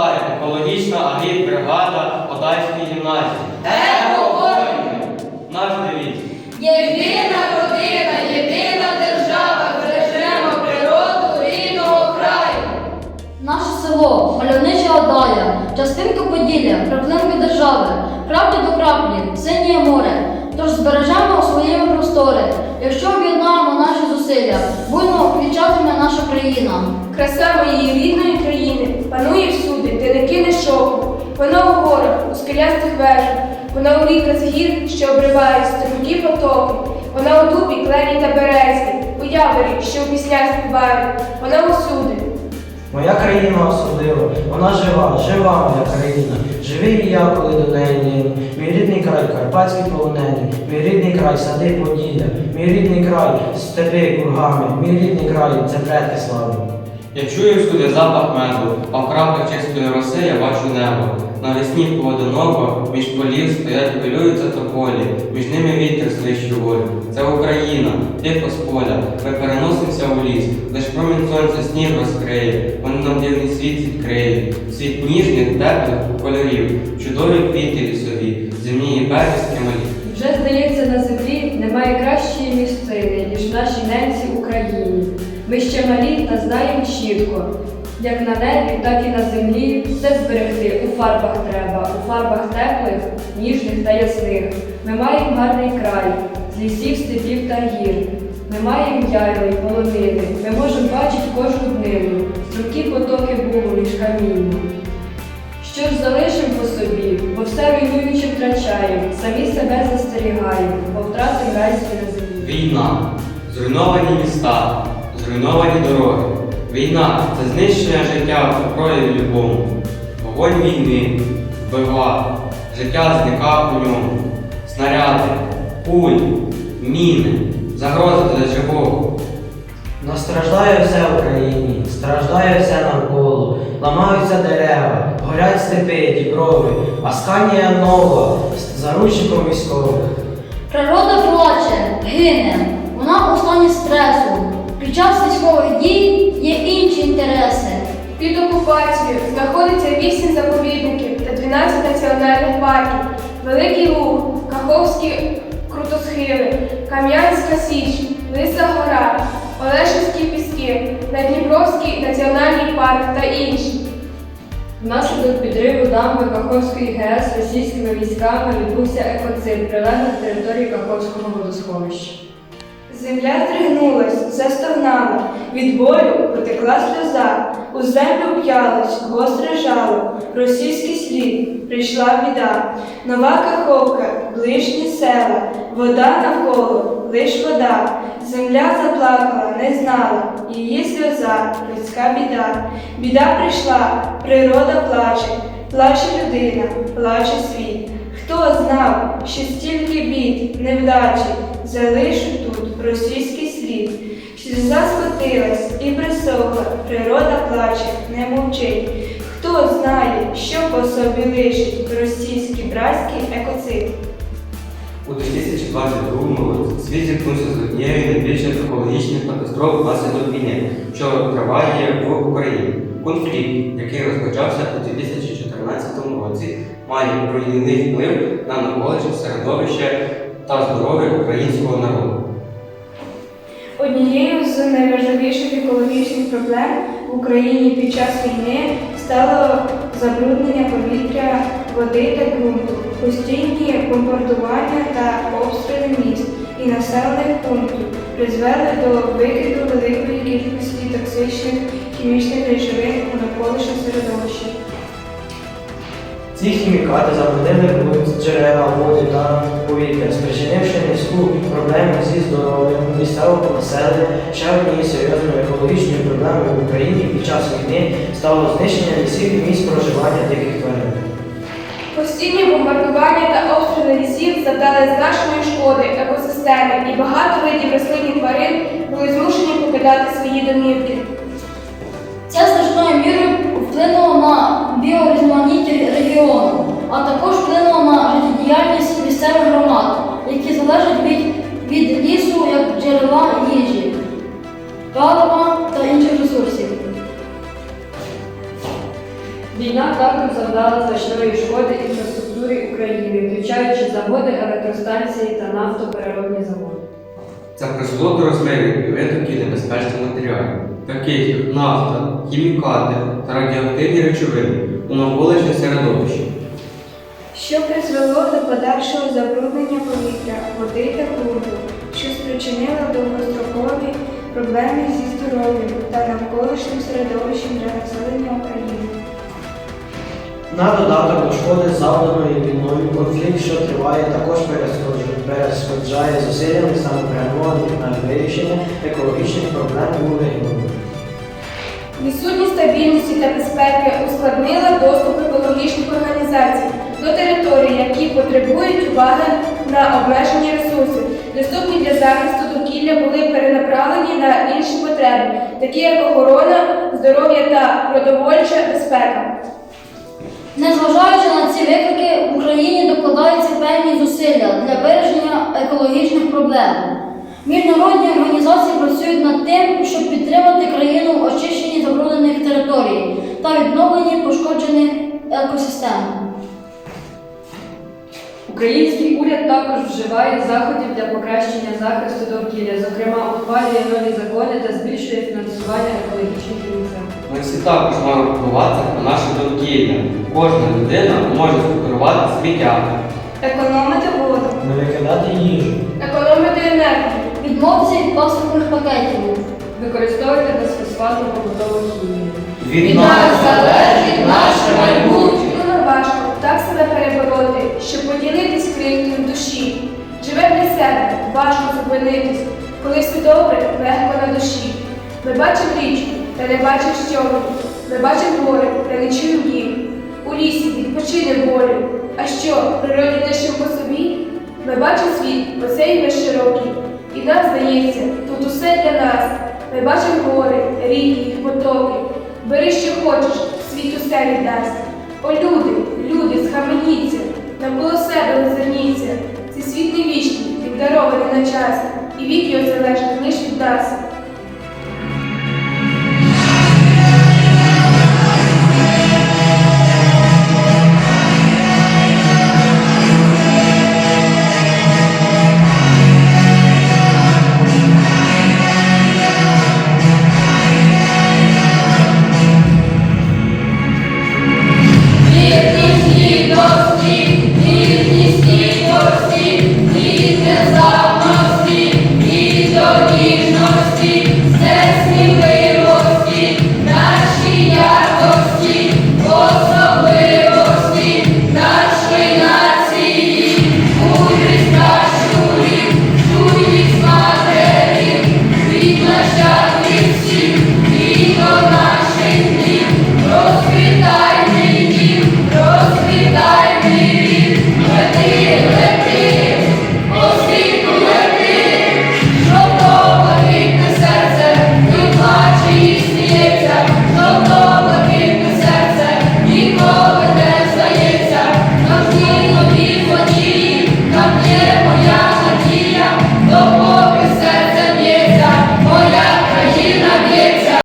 екологічна агітбригада Одайської гімназії. Еко воїни! Наш девіз. Єдина родина, єдина держава, бережемо природу рідного краю. Наше село, мальовнича Одая, частинка Поділля, краплинка держави, краплі до краплі, синє море. Тож збережемо своїми простори. Якщо об'єднаємо наші зусилля, буйно квічатиме наша країна. Краса моєї рідної країни панує всюди, де не кинеш оку. Вона у горах, у скелястих вежах, вона у ріках з гір, що обривають струмкі потоки. Вона у дубі, клені та березі, у яворі, що у піснях співають. Вона усюди. Моя країна особлива, вона жива, жива моя країна. Живий і я, коли до неї лину. Мій рідний край, карпатський полонений, мій рідний край, сади Поділля, мій рідний край, степи кургами, мій рідний край, це предки слави. Я чую всюди запах меду, а в краплях чистої роси я бачу небо. Навесні поодиноко між полів стоять хвилюються тополі, між ними вітер свищу волю. Це Україна, тихо з поля. Ми переносимося у ліс, лиш промінь сонця сніг розкриє, вони нам дивний світ відкриє. Світ ніжних, теплих кольорів, чудові квіти лісові, земні і березки малі. Вже здається, на землі немає кращої місцини, ніж в нашій ненці Україні. Ми ще малі та знаємо чітко, як на небі, так і на землі все зберегти у фарбах треба, у фарбах теплих, ніжних та ясних. Ми маємо гарний край, з лісів, степів та гір. Ми маємо яйла й полонини, ми можемо бачити кожну днину, струмкі потоки було між каміння. Що ж залишимо по собі, бо все руйнуючи втрачаємо, самі себе застерігаємо, бо втратимо райське на землі. Війна, зруйновані міста, зруйновані дороги. Війна це знищення життя у прояві любому. Вогонь війни, вбива, життя зникав у ньому. Снаряди, кулі, міни, загрози для живого. Но страждає все в Україні, страждає все навколо, ламаються дерева, горять степи, діброви, асканія нова, з заручником військових. Природа плаче, гине, вона у стані стресу. Під час військових дій є інші інтереси. Під окупацією знаходиться 8 заповідників та 12 національних парків, Великий Луг, Каховські крутосхили, Кам'янська Січ, Лиса Гора, Олешівські піски, Надніпровський національний парк та інші. Внаслідок підриву дамби Каховської ГЕС російськими військами відбувся екоцид прилеглих територій Каховського водосховища. Земля здригнулась, застогнала, від болю потекла сльоза, у землю в'ялось, гостре жало, російський слід, прийшла біда, нова каховка, ближні села, вода навколо, лиш вода, земля заплакала, не знала, її сльоза, людська біда, біда прийшла, природа плаче, плаче людина, плаче світ. Хто знав, що стільки бід, невдачі залишить тут російський слід? Сльоза скотилась і присохла, природа плаче, не мовчить. Хто знає, що по собі лишить російський братський екоцид? У 2022 році світ зіткнувся з однією найбільших екологічних катастроф внаслідок війни, що триває в Україні. Конфлікт, який розпочався у 2014 році, має руйнівний вплив на навколишнє середовище та здоров'я українського народу. Однією з найважливіших екологічних проблем в Україні під час війни стало забруднення повітря, води та ґрунту, постійні бомбардування та обстріли міст і населених пунктів призвели до викиду великої кількості токсичних хімічних Ці хімікати забруднили ґрунт, джерела, води та повітря, спричинивши низьку проблему зі здоров'ям місцевого населення. Ще однією серйозною екологічною проблемою в Україні під час війни стало знищення лісів і місць проживання диких тварин. Постійні бомбардування та обстріли лісів завдали значної шкоди екосистемі, і багато видів рослин тварин були змушені покидати свої домівки. Це значною мірою регіону, а також вплинуло на життєдіяльність місцевих громад, які залежать від, від лісу як джерела їжі, палива та інших ресурсів. Війна також завдала значної шкоди інфраструктурі України, включаючи заводи, електростанції та нафтопереробні заводи. Це призвело до розривів і витоків небезпечних матеріалів, таких як нафта, хімікати та радіоактивні речовини у навколишнє середовище. Що призвело до подальшого забруднення повітря, води та ґрунту, що спричинило довгострокові проблеми зі здоров'ям та навколишнім середовищем для населення України. На додаток до шкоди, завданої війною, конфлікт, що триває, також перешкоджає зусиллями самопрямованих на вирішення екологічних проблем у регіоні. Відсутність стабільності та безпеки ускладнила доступ екологічних організацій до територій, які потребують уваги на обмежені ресурси, доступні для захисту довкілля були перенаправлені на інші потреби, такі як охорона, здоров'я та продовольча безпека. Незважаючи на ці виклики, в Україні докладаються певні зусилля для вирішення екологічних проблем. Міжнародні організації Український уряд також вживає заходів для покращення захисту довкілля, зокрема, ухвалює нові закони та збільшує фінансування екологічних ініціатив. Ми всі також маємо впливатися на наше довкілля. Кожна людина може сепарувати сміття. Економити воду, Не викидати їжу. економити енергію. Відмовитися від пластикових пакетів. Використовуйте безфосфатну побутову хімію. Від нас залежить наше важко зупинитись. Коли все добре, легко на душі. Ми бачимо річку, та не бачимо щоби. Ми бачимо море, та не чуємо їх. У лісі відпочине волю. А що, природі що по собі? Ми бачимо світ, оцей весь широкий. І нам здається, тут усе для нас. Ми бачимо гори, ріки, їх потоки. Бери, що хочеш, світ усе віддасть. О, люди, люди, час, і вік його залежить лиш від.